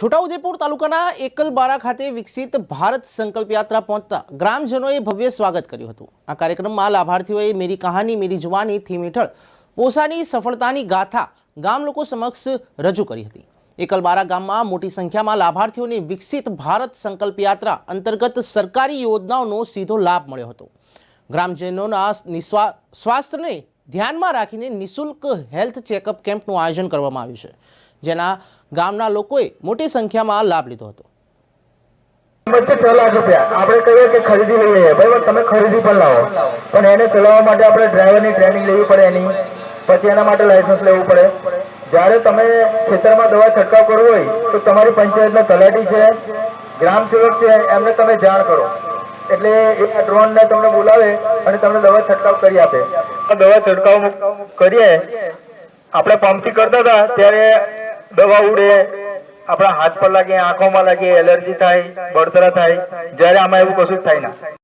છોટાઉદેપુર તાલુકાના એકલબારા ખાતે વિકસિત ભારત સંકલ્પ યાત્રા પહોંચતા ગ્રામજનોએ ભવ્ય સ્વાગત કર્યું હતું. આ કાર્યક્રમમાં લાભાર્થીઓએ મેરી કહાની, મેરી જુવાની થીમ હેઠળ પોસાની સફળતાની ગાથા ગામ લોકો સમક્ષ રજૂ કરી હતી. એકલબારા ગામમાં મોટી સંખ્યામાં લાભાર્થીઓને વિકસિત ભારત સંકલ્પ યાત્રા અંતર્ગત સરકારી યોજનાઓનો સીધો લાભ મળ્યો હતો. ગ્રામજનોના સ્વાસ્થ્યને ધ્યાનમાં રાખીને નિઃશુલ્ક હેલ્થ ચેકઅપ કેમ્પનું આયોજન કરવામાં આવ્યું છે, જેના ગામના લોકોએ મોટી સંખ્યામાં લાભ લીધો હતો. વચ્ચે છ લાખ રૂપિયા. આપણે કહીએ કે ખરીદી લઈ લઈએ. બરાબર, તમે ખરીદી પણ લાવો. પણ એને ચલાવવા માટે આપણે ડ્રાઈવરની ટ્રેનિંગ લેવી પડે એની. પછી એના માટે લાયસન્સ લેવું પડે. જ્યારે તમે ખેતરમાં દવા છંટકાવ કરવો હોય, તો તમારી પંચાયતના તલાટી છે, ગ્રામ સેવક છે, એમને તમે જાણ કરો. એટલે એ ડ્રોનને તમને બોલાવે અને તમને દવા છંટકાવ કરી આપે. દવા છંટકાવ કરીએ, આપણે પંપથી કરતા હતા, ત્યારે દવા ઉડે, આપણા હાથ પર લાગે, આંખોમાં લાગે, એલર્જી થાય, બળતરા થાય, જ્યારે આમાં એવું કશું જ થાય ના.